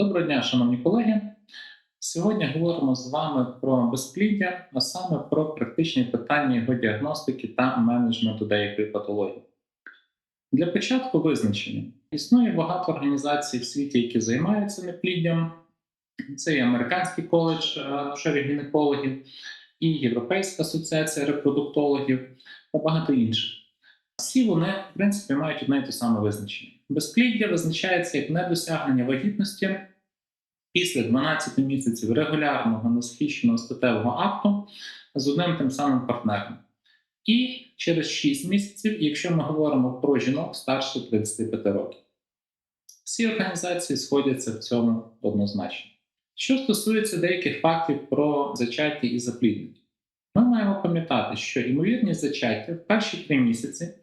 Доброго дня, шановні колеги. Сьогодні говоримо з вами про безпліддя, а саме про практичні питання його діагностики та менеджменту деякої патології. Для початку визначення. Існує багато організацій в світі, які займаються непліддям. Це і Американський коледж акушерів гінекологів, і Європейська асоціація репродуктологів та багато інших. Всі вони, в принципі, мають одне і те саме визначення. Безпліддя визначається як недосягнення вагітності після 12 місяців регулярного несхищеного статевого акту з одним тим самим партнером. І через 6 місяців, якщо ми говоримо про жінок старше 35 років. Всі організації сходяться в цьому однозначно. Що стосується деяких фактів про зачаття і запліднення, ми маємо пам'ятати, що ймовірність зачаття в перші три місяці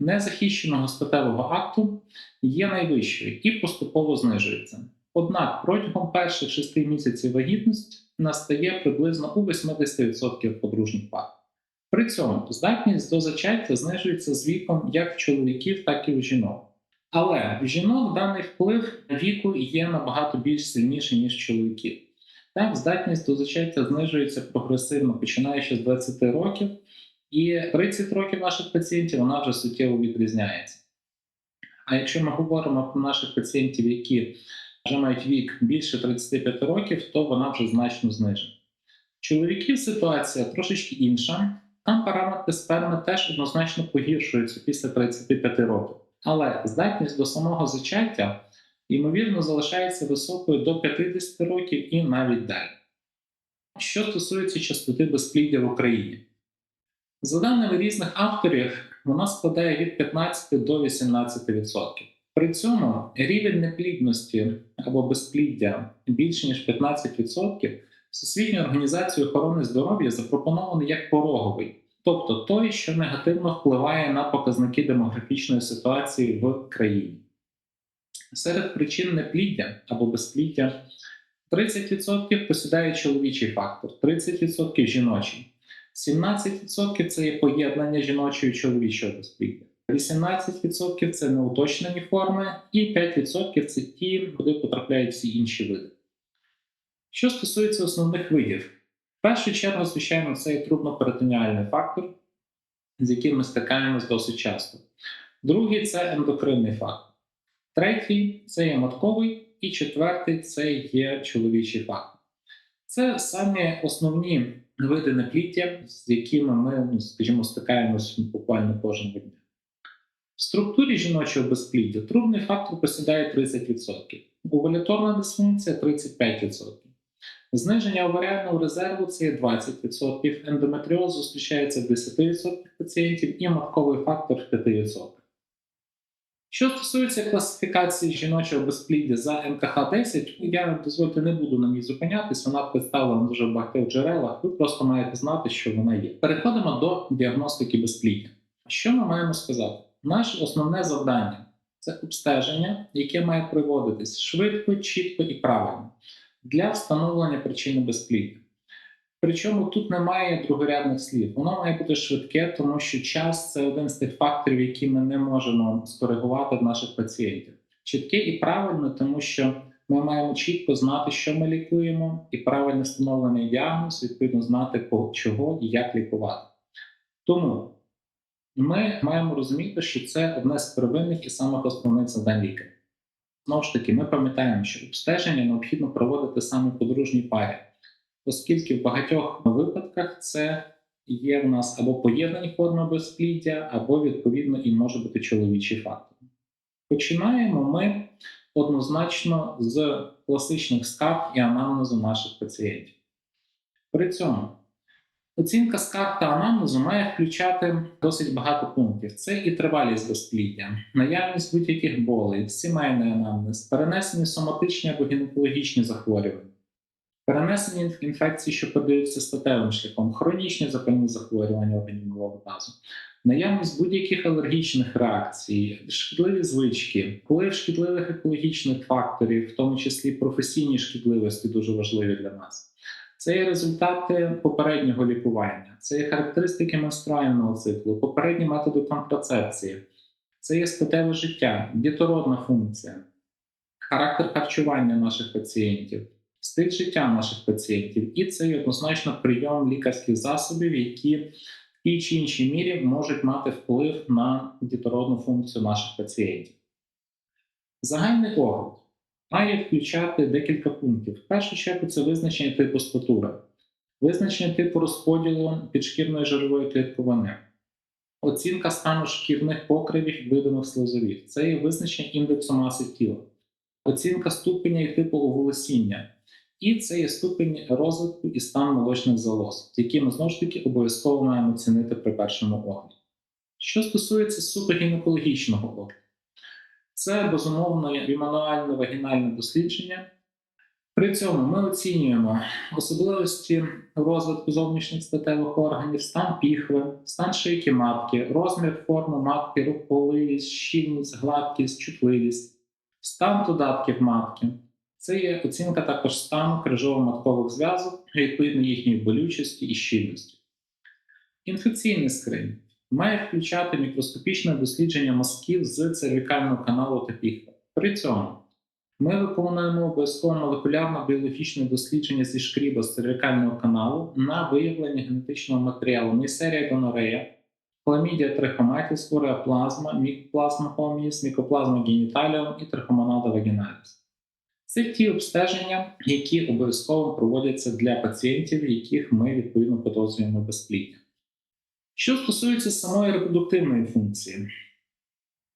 незахищеного статевого акту є найвищою і поступово знижується. Однак протягом перших шести місяців вагітності настає приблизно у 80% подружніх пар. При цьому здатність до зачаття знижується з віком як в чоловіків, так і у жінок. Але в жінок даний вплив віку є набагато більш сильніший, ніж чоловіків. Так, здатність до зачаття знижується прогресивно, починаючи з 20 років, і 30 років наших пацієнтів вона вже суттєво відрізняється. А якщо ми говоримо про наших пацієнтів, які вже мають вік більше 35 років, то вона вже значно знижена. Чоловіків ситуація трошечки інша. Там параметри сперми теж однозначно погіршуються після 35 років. Але здатність до самого зачаття, ймовірно, залишається високою до 50 років і навіть далі. Що стосується частоти безпліддя в Україні, за даними різних авторів, вона складає від 15 до 18%. При цьому рівень неплідності або безпліддя більше ніж 15%, Всесвітньою організацією охорони здоров'я запропонований як пороговий, тобто той, що негативно впливає на показники демографічної ситуації в країні. Серед причин непліддя або безпліддя 30% посідає чоловічий фактор, 30% жіночий. 17% це є поєднання жіночого і чоловічого безпліддя. 18% це неуточнені форми, і 5% це ті, куди потрапляють всі інші види. Що стосується основних видів, в першу чергу, звичайно, це є трудноперитоніальний фактор, з яким ми стикаємось досить часто. Другий це ендокринний фактор. Третій це є матковий, і четвертий це є чоловічий фактор. Це самі основні види непліття, з якими ми, ну, скажімо, стикаємось буквально кожного дня. В структурі жіночого безпліддя трубний фактор посідає 30%, овуляторна дисфункція 35%. Зниження оваріального резерву це є 20%, ендометріоз зустрічається в 10% пацієнтів і матковий фактор в 5%. Що стосується класифікації жіночого безпліддя за МКХ-10, я дозвольте не буду на ній зупинятись, вона представлена дуже в багатьох джерелах, ви просто маєте знати, що вона є. Переходимо до діагностики безпліддя. Що ми маємо сказати? Наше основне завдання це обстеження, яке має проводитись швидко, чітко і правильно для встановлення причини безпліддя. Причому тут немає другорядних слів. Воно має бути швидке, тому що час це один з тих факторів, які ми не можемо скоригувати в наших пацієнтів. Чітке і правильно, тому що ми маємо чітко знати, що ми лікуємо, і правильно встановлений діагноз, відповідно, знати чого і як лікувати. Тому ми маємо розуміти, що це одне з первинних і самих основних завдань лікаря. Знову ж таки, ми пам'ятаємо, що обстеження необхідно проводити саме подружній парі оскільки в багатьох випадках це є в нас або поєднані форми безпліддя, або, відповідно, і може бути чоловічий фактор. Починаємо ми однозначно з класичних скарг і анамнезу наших пацієнтів. При цьому оцінка скарг та анамнезу має включати досить багато пунктів. Це і тривалість безпліддя, наявність будь-яких болей, сімейний анамнез, перенесені соматичні або гінекологічні захворювання. Перенесені інфекції, що подаються статевим шляхом, хронічні запальні захворювання органів тазу, наявність будь-яких алергічних реакцій, шкідливі звички, вплив шкідливих екологічних факторів, в тому числі професійні шкідливості, дуже важливі для нас. Це є результати попереднього лікування, це є характеристики менструального циклу, попередні методи контрацепції, це є статеве життя, дітородна функція. характер харчування наших пацієнтів, стиль життя наших пацієнтів, і це є однозначно прийом лікарських засобів, які в тій чи іншій мірі можуть мати вплив на дітородну функцію наших пацієнтів. Загальний огляд має включати декілька пунктів. В першу чергу це визначення типу статури, визначення типу розподілу підшкірної жирової клітковини, оцінка стану шкірних покривів видимих слизових. Це є визначення індексу маси тіла, оцінка ступеня і типу оволосіння. І це є ступень розвитку і стан молочних залоз, які ми знову ж таки обов'язково маємо оцінити при першому огляді. Що стосується суто гінекологічного огляду, це безумовно бімануальне вагінальне дослідження. При цьому ми оцінюємо особливості розвитку зовнішніх статевих органів, стан піхви, стан шийки матки, розмір форми матки, рухливість, щільність, гладкість, чутливість, стан додатків матки. Це є оцінка також стану крижово-маткових зв'язок, відповідно їхньої болючості і щільності. Інфекційний скринінг має включати мікроскопічне дослідження мазків з цервікального каналу та піхви. При цьому ми виконуємо обов'язково молекулярно-біологічне дослідження зі шкріба з цервікального каналу на виявлення генетичного матеріалу Нейсерія гонорея, хламідія трихоматіс, уреоплазма, мікоплазма хоміс, мікоплазма геніталіум і трихомонада вагіналіс. Це ті обстеження, які обов'язково проводяться для пацієнтів, яких ми відповідно підозрюємо безпліддя. Що стосується самої репродуктивної функції,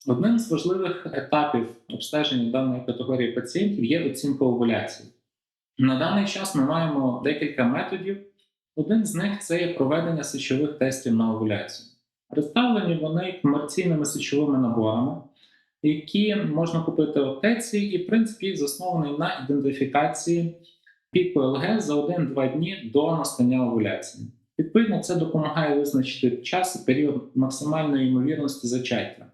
одним з важливих етапів обстеження даної категорії пацієнтів є оцінка овуляції. На даний час ми маємо декілька методів. Один з них це є проведення сечових тестів на овуляцію. Представлені вони комерційними сечовими наборами, які можна купити в аптеці, і, в принципі, заснований на ідентифікації піку ЛГ за 1-2 дні до настання овуляції. Відповідно, це допомагає визначити час і період максимальної ймовірності зачаття,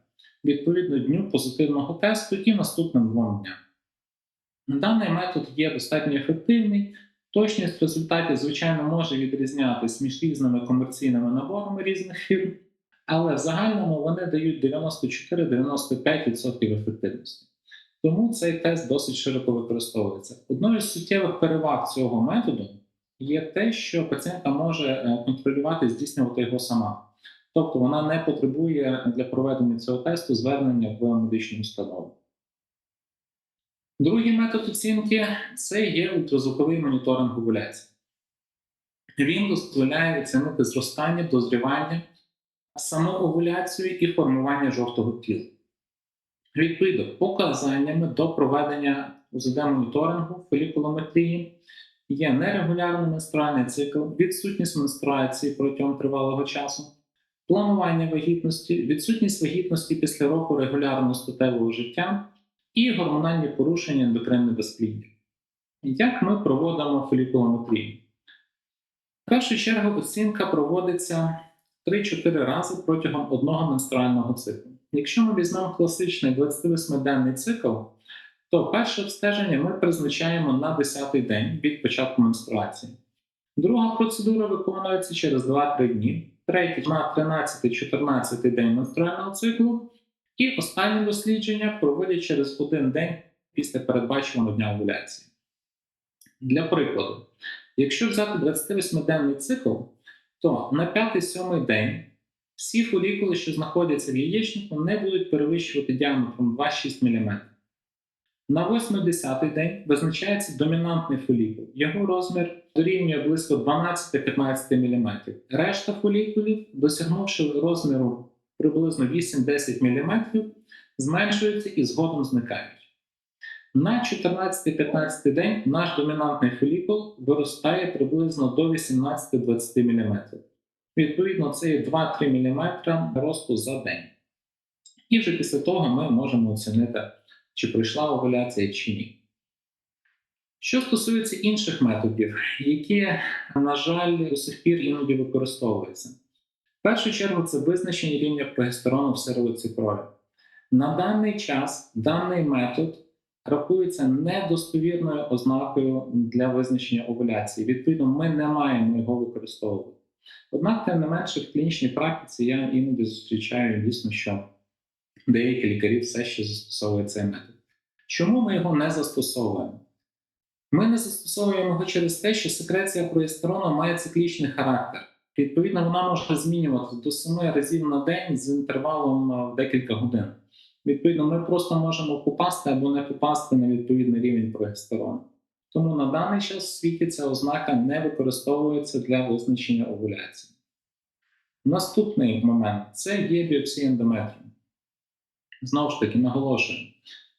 відповідно дню позитивного тесту і наступним двом дням. Даний метод є достатньо ефективний. Точність результатів, звичайно, може відрізнятися між різними комерційними наборами різних фірм, але в загальному вони дають 94-95% ефективності. Тому цей тест досить широко використовується. Одною з суттєвих переваг цього методу є те, що пацієнтка може е, контролювати, здійснювати його сама. Тобто вона не потребує для проведення цього тесту звернення в медичну установу. Другий метод оцінки це є ультразвуковий моніторинг овуляції. Він дозволяє оцінити зростання, дозрівання, саму овуляцію і формування жовтого тіла. Відповідно, показаннями до проведення УЗД-моніторингу фолікулометрії є нерегулярний менструальний цикл, відсутність менструації протягом тривалого часу, планування вагітності, відсутність вагітності після року регулярного статевого життя і гормональні порушення ендокринної безпліддя. Як ми проводимо фолікулометрію? В першу чергу оцінка проводиться 3-4 рази протягом одного менструального циклу. Якщо ми візьмемо класичний 28-денний цикл, то перше обстеження ми призначаємо на 10-й день від початку менструації. Друга процедура виконується через 2-3 дні, третя на 13-14 день менструального циклу, і останнє дослідження проводять через один день після передбаченого дня овуляції. Для прикладу, якщо взяти 28-денний цикл, то на 5-7 день всі фолікули, що знаходяться в яєчнику, не будуть перевищувати діаметром 2-6 мм. На 8-10 день визначається домінантний фолікул. Його розмір дорівнює близько 12-15 мм. Решта фолікулів, досягнувши розміру приблизно 8-10 мм, зменшуються і згодом зникають. На 14-15 день наш домінантний фолікул виростає приблизно до 18-20 мм. Відповідно, це є 2-3 мм росту за день. І вже після того ми можемо оцінити, чи пройшла овуляція чи ні. Що стосується інших методів, які, на жаль, до сих пір іноді використовуються. В першу чергу це визначення рівня прогестерону в сировиці крові. На даний час даний метод рахується недостовірною ознакою для визначення овуляції. Відповідно, ми не маємо його використовувати. Однак, тим не менше, в клінічній практиці я іноді зустрічаю дійсно, що деякі лікарі все ще застосовують цей метод. Чому ми його не застосовуємо? Ми не застосовуємо його через те, що секреція прогестерону має циклічний характер. Відповідно, вона може змінюватися до 7 разів на день з інтервалом е, в декілька годин. Відповідно, ми просто можемо попасти або не попасти на відповідний рівень прогестерону. Тому на даний час в світі ця ознака не використовується для визначення овуляції. Наступний момент це є біопсія ендометрію. Знову ж таки, наголошую,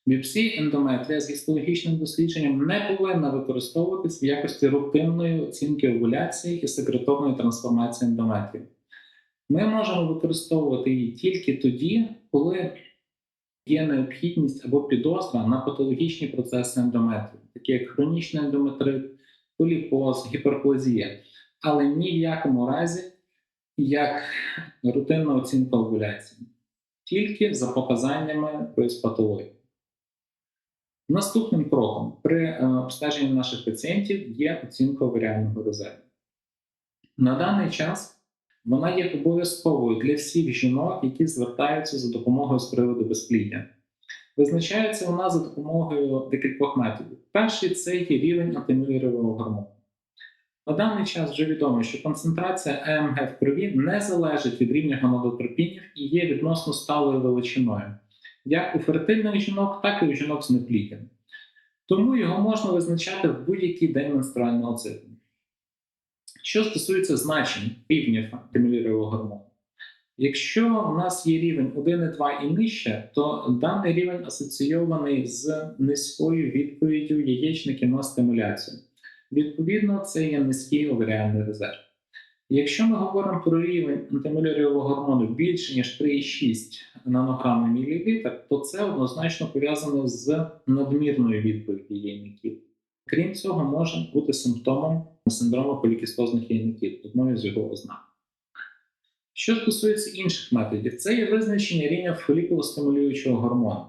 біопсія ендометрія з гістологічним дослідженням не повинна використовуватись в якості рутинної оцінки овуляції і секреторної трансформації ендометрію. Ми можемо використовувати її тільки тоді, коли є необхідність або підозра на патологічні процеси ендометрію, такі як хронічний ендометрит, поліпоз, гіперплазія, але ні в якому разі як рутинна оцінка овуляції, тільки за показаннями патології. Наступним кроком при е, обстеженні наших пацієнтів є оцінка оваріального резерву. На даний час вона є обов'язковою для всіх жінок, які звертаються за допомогою з приводу безпліддя. Визначається вона за допомогою декількох методів. Перший це є рівень антимюллерового гормону. На даний час вже відомо, що концентрація АМГ в крові не залежить від рівня гонадотропінів і є відносно сталою величиною, як у фертильних жінок, так і у жінок з непліддям. Тому його можна визначати в будь-який день менструального циклу. Що стосується значень рівнів антимюллерового гормону, якщо у нас є рівень 1,2 і нижче, то даний рівень асоційований з низькою відповіддю яєчників на стимуляцію. Відповідно, це є низький оваріальний резерв. Якщо ми говоримо про рівень антимюллерового гормону більше, ніж 3,6 нанограм на мілілітр, то це однозначно пов'язано з надмірною відповіддю яйників. Крім цього, може бути симптомом синдрому полікістозних яйників, одною з його ознак. Що стосується інших методів, це є визначення рівня фолікулостимулюючого гормону.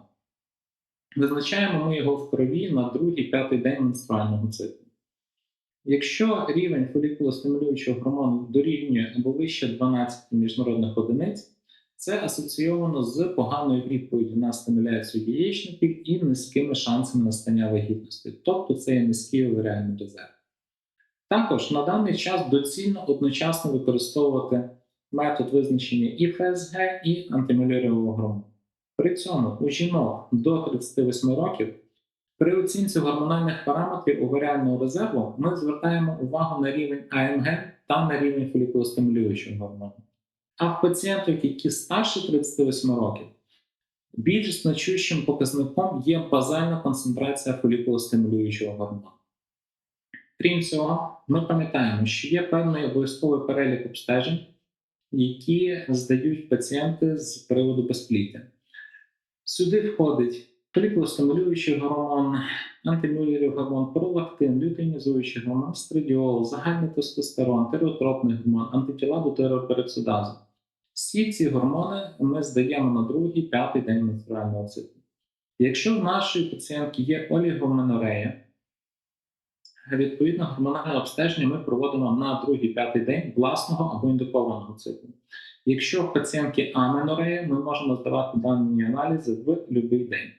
Визначаємо ми його в крові на другий п'ятий день менструального циклу. Якщо рівень фолікулостимулюючого гормону дорівнює або вище 12 міжнародних одиниць, це асоційовано з поганою відповіддю на стимуляцію яєчників і низькими шансами настання вагітності, тобто це є низький оваріальний резерв. Також на даний час доцільно одночасно використовувати метод визначення і ФСГ, і антимюллерового гормону. При цьому у жінок до 38 років при оцінці гормональних параметрів оваріального резерву ми звертаємо увагу на рівень АМГ та на рівень фолікулостимулюючого гормону. А в пацієнтів, які старше 38 років, більш значущим показником є базальна концентрація фолікулостимулюючого гормону. Крім цього, ми пам'ятаємо, що є певний обов'язковий перелік обстежень, які здають пацієнти з приводу безпліття. Сюди входить фолікулостимулюючий гормон, антимюллерів гормон, пролактин, лютеїнізуючий гормон, страдіол, загальний тестостерон, тиреотропний гормон, антитіла до тиреопероксидазу. Всі ці гормони ми здаємо на другий, п'ятий день менструального циклу. Якщо в нашої пацієнтки є олігоменорея, відповідно гормональне обстеження ми проводимо на другий, п'ятий день власного або індукованого циклу. Якщо в пацієнтки аменорея, ми можемо здавати дані аналізи в будь-який день.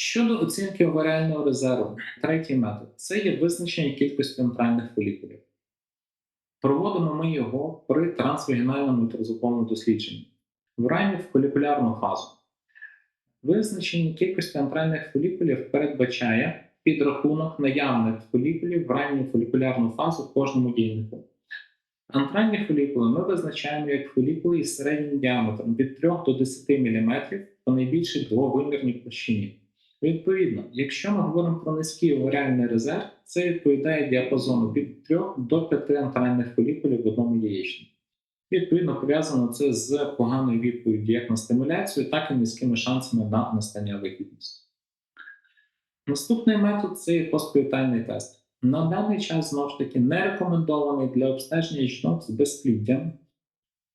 Щодо оцінки оваріального резерву, третій метод це є визначення кількості антральних фолікулів. Проводимо ми його при трансвагінальному інтерзуповому дослідженні в ранню фолікулярну фазу. Визначення кількості антральних фолікулів передбачає підрахунок наявних фолікулів в ранню фолікулярну фазу в кожному дійнику. Антральні фолікули ми визначаємо як фолікули із середнім діаметром від 3 до 10 мм по найбільшій двовимірній площині. Відповідно, якщо ми говоримо про низький оваріальний резерв, це відповідає діапазону від 3 до 5 антральних фолікулів в одному яєчнику. Відповідно, пов'язано це з поганою відповіддю як на стимуляцію, так і низькими шансами на настання вигідності. Наступний метод це постпіотальний тест. На даний час знову ж таки не рекомендований для обстеження жінок з безпліддям,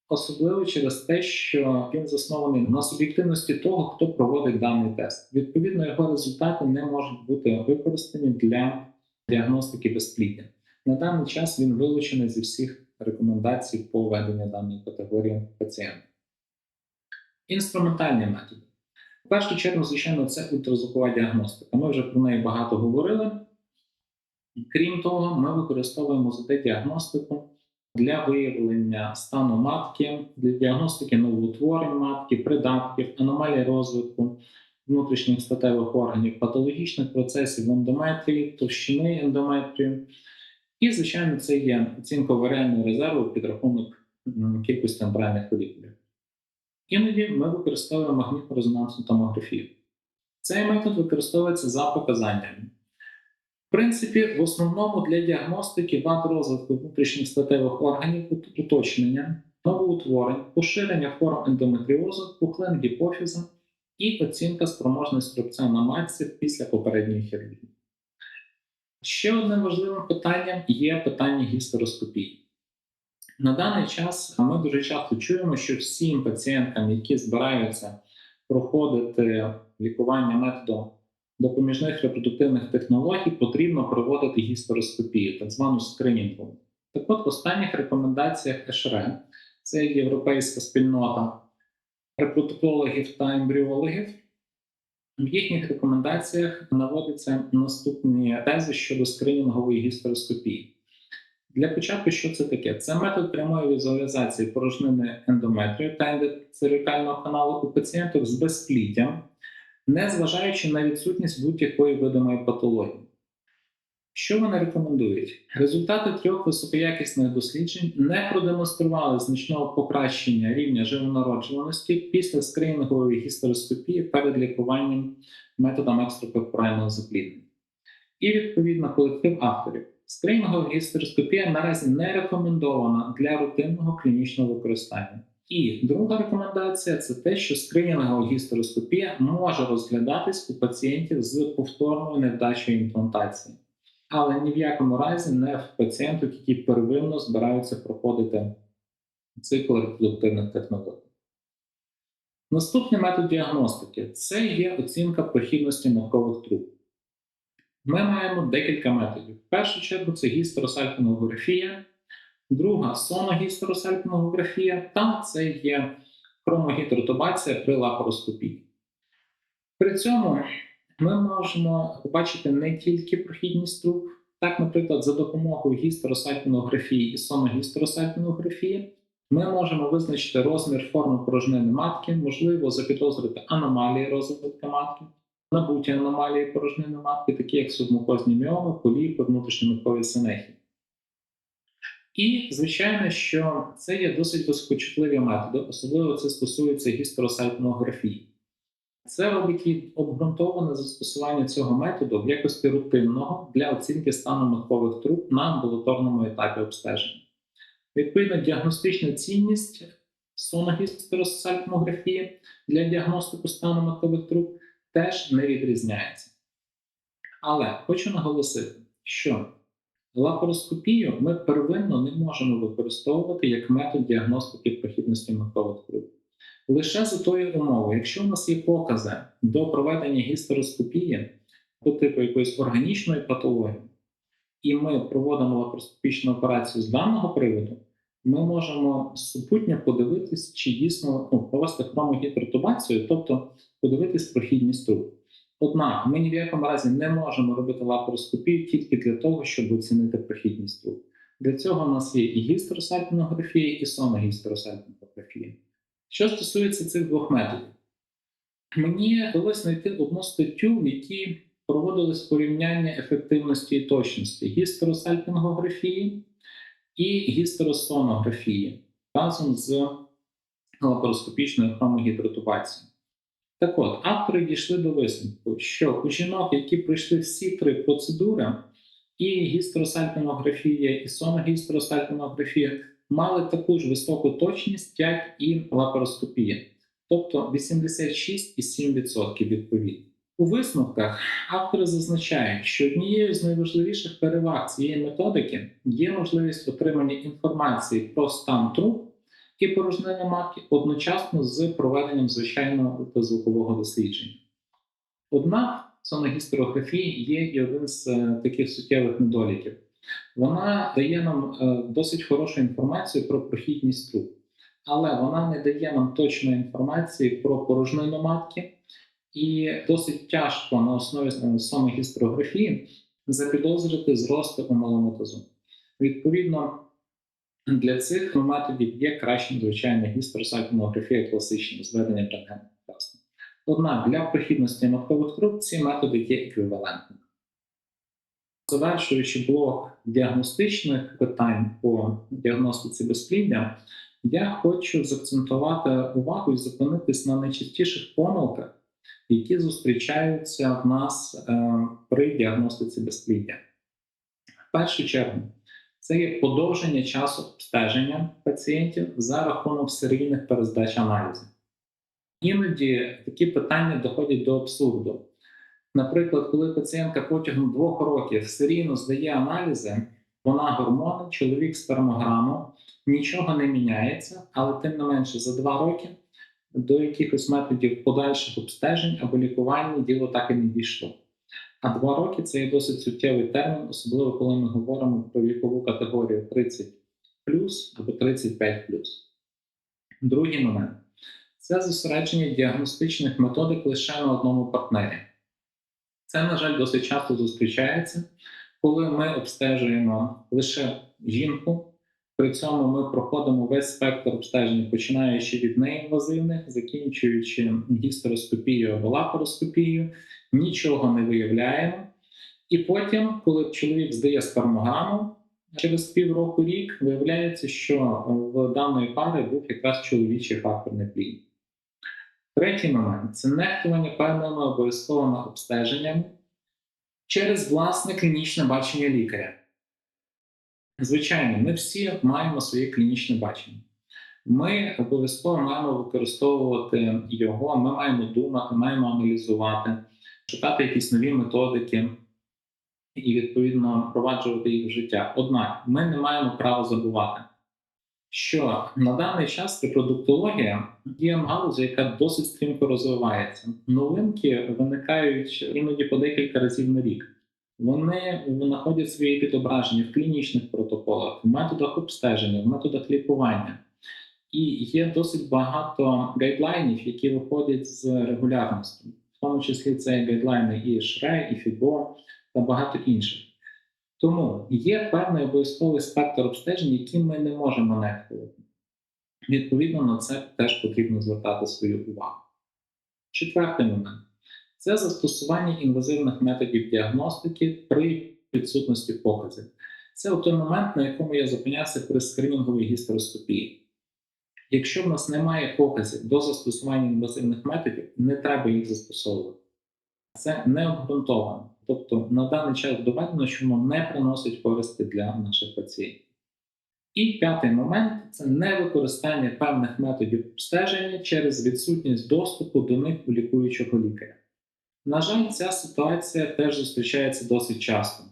особливо через те, що він заснований на суб'єктивності того, хто проводить даний тест. Відповідно, його результати не можуть бути використані для діагностики безпліддя. На даний час він вилучений зі всіх рекомендацій по введенню даної категорії пацієнтів. Інструментальні методи. В першу чергу, звичайно, це ультразвукова діагностика. Ми вже про неї багато говорили. Крім того, ми використовуємо ЗТ-діагностику для виявлення стану матки, для діагностики новоутворень матки, придатків, аномалій розвитку внутрішніх статевих органів, патологічних процесів ендометрії, товщини ендометрію. І, звичайно, це є оцінка варіального резерву, підрахунок м, кількості амбральних фолікулів. Іноді ми використовуємо магнітно-резонансну томографію. Цей метод використовується за показаннями. Принципі, в основному для діагностики вад розвитку внутрішніх статевих органів уточнення, новоутворень, поширення форм ендометріозу, пухлин гіпофіза і оцінка спроможності рубця на матці після попередньої хірургії. Ще одним важливим питанням є питання гістероскопії. На даний час ми дуже часто чуємо, що всім пацієнтам, які збираються проходити лікування методом допоміжних репродуктивних технологій, потрібно проводити гістероскопію, так звану скринінгову. Так от, в останніх рекомендаціях ЕШР, це європейська спільнота репродуктологів та ембріологів, в їхніх рекомендаціях наводяться наступні тези щодо скринінгової гістероскопії. Для початку, що це таке? Це метод прямої візуалізації порожнини ендометрію та ендоцервікального каналу у пацієнтів з безпліддям, незважаючи на відсутність будь-якої видимої патології. Що вони рекомендують? Результати трьох високоякісних досліджень не продемонстрували значного покращення рівня живонароджуваності після скринінгової гістероскопії перед лікуванням методом екстракорпорального запліднення. І відповідно колектив авторів. Скринінгова гістероскопія наразі не рекомендована для рутинного клінічного використання. І друга рекомендація це те, що скринінгова гістероскопія може розглядатись у пацієнтів з повторною невдачею імплантації, але ні в якому разі не в пацієнтів, які первинно збираються проходити цикл репродуктивних технологій. Наступний метод діагностики це є оцінка прохідності маткових труб. Ми маємо декілька методів. В першу чергу це гістеросальпінографія, друга соногістеросальпінографія, та це є хромогідротубація при лапароскопії. При цьому ми можемо побачити не тільки прохідність труб, так, наприклад, за допомогою гістеросальпінографії і соногістеросальпінографії ми можемо визначити розмір форми порожнини матки, можливо, запідозрити аномалії розвитку матки набуті аномалії порожнини матки, такі як субмукозні міоми, поліпи, внутрішньоматкові синехи. І, звичайно, що це є досить високочутливі методи, особливо це стосується гістеросальпінографії. Це робить обґрунтоване застосування цього методу в якості рутинного для оцінки стану маткових труб на амбулаторному етапі обстеження. Відповідно, діагностична цінність соногістеросальпінографії для діагностику стану маткових труб теж не відрізняється. Але хочу наголосити, що лапароскопію ми первинно не можемо використовувати як метод діагностики прохідності маткових труб. Лише за тою умовою, якщо у нас є покази до проведення гістероскопії по типу якоїсь органічної патології, і ми проводимо лапароскопічну операцію з даного приводу, ми можемо супутньо подивитись, чи дійсно ну, провести хромогідротубацію, тобто подивитись прохідність труб. Однак ми ні в якому разі не можемо робити лапароскопію тільки для того, щоб оцінити прохідність труб. Для цього у нас є і гістеросальпінографія, і соногістеросальпінографія. Що стосується цих двох методів, мені вдалося знайти одну статтю, в якій проводилось порівняння ефективності і точності гістеросальпінгографії і гістеросонографії разом з лапароскопічною хромогідротубацією. Так от, автори дійшли до висновку, що у жінок, які пройшли всі три процедури, і гістеросальпінографія, і соногістеросальпінографія, мали таку ж високу точність, як і лапароскопія, тобто 86,7% відповідно. У висновках автори зазначають, що однією з найважливіших переваг цієї методики є можливість отримання інформації про стан труб і порожнини матки одночасно з проведенням звичайного ультразвукового дослідження. Однак соногістерографії є і один з е, таких суттєвих недоліків. Вона дає нам е, досить хорошу інформацію про прохідність труб, але вона не дає нам точної інформації про порожнину матки І досить тяжко на основі е, саме гістрографії запідозрити зрости у маломатозу. Відповідно, для цих методів є краще, звичайно, гістросальпінографія класична зведення рентгену. Власне. Однак для прохідності маткових труб ці методи є еквівалентними. Завершуючи блок діагностичних питань по діагностиці безпліддя, я хочу заакцентувати увагу і зупинитись на найчастіших помилках, які зустрічаються в нас е, при діагностиці безпліддя. В першу чергу, це є подовження часу обстеження пацієнтів за рахунок серійних перездач аналізів. Іноді такі питання доходять до абсурду. Наприклад, коли пацієнтка протягом двох років серійно здає аналізи, вона гормони, чоловік спермограму, нічого не міняється, але тим не менше за два роки до якихось методів подальших обстежень або лікування діло так і не дійшло. А два роки це є досить суттєвий термін, особливо коли ми говоримо про вікову категорію 30 або 35 Другий момент це зосередження діагностичних методик лише на одному партнері. Це, на жаль, досить часто зустрічається, коли ми обстежуємо лише жінку. При цьому ми проходимо весь спектр обстеження, починаючи від неінвазивних, закінчуючи гістероскопією або лапароскопією, нічого не виявляємо. І потім, коли чоловік здає спермограму, через півроку рік виявляється, що в даної пари був якраз чоловічий факторний плід. Третій момент це нехтування певними обов'язковими обстеженнями через власне клінічне бачення лікаря. Звичайно, ми всі маємо своє клінічне бачення. Ми обов'язково маємо використовувати його, ми маємо думати, маємо аналізувати, шукати якісь нові методики і, відповідно, впроваджувати їх в життя. Однак ми не маємо права забувати, що на даний час репродуктологія є галузі, яка досить стрімко розвивається. Новинки виникають іноді по декілька разів на рік. Вони знаходять свої відображення в клінічних протоколах, в методах обстеження, в методах лікування. І є досить багато гайдлайнів, які виходять з регулярності, в тому числі це гайдлайни і ШРЕ, і ФІБО та багато інших. Тому є певний обов'язковий спектр обстежень, які ми не можемо нехтувати. Відповідно, на це теж потрібно звертати свою увагу. Четвертий момент це застосування інвазивних методів діагностики при відсутності показів. Це у той момент, на якому я зупинявся при скринінговій гістероскопії. Якщо в нас немає показів до застосування інвазивних методів, не треба їх застосовувати. Це не обґрунтовано. Тобто на даний час доведено, що воно не приносить користі для наших пацієнтів. І п'ятий момент це невикористання певних методів обстеження через відсутність доступу до них у лікуючого лікаря. На жаль, ця ситуація теж зустрічається досить часто.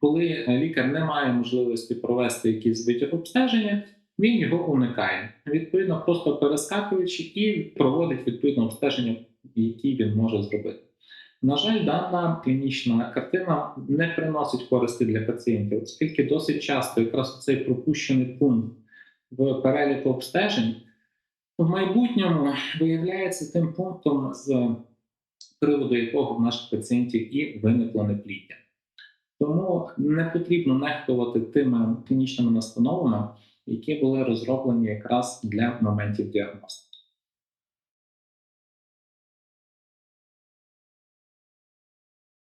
Коли лікар не має можливості провести якийсь витяг обстеження, він його уникає, відповідно, просто перескакуючи і проводить відповідне обстеження, яке він може зробити. На жаль, дана клінічна картина не приносить користі для пацієнтів, оскільки досить часто якраз цей пропущений пункт в переліку обстежень в майбутньому виявляється тим пунктом, приводу якого в наших пацієнтів і виникло непліддя. Тому не потрібно нехтувати тими клінічними настановами, які були розроблені якраз для моментів діагностики.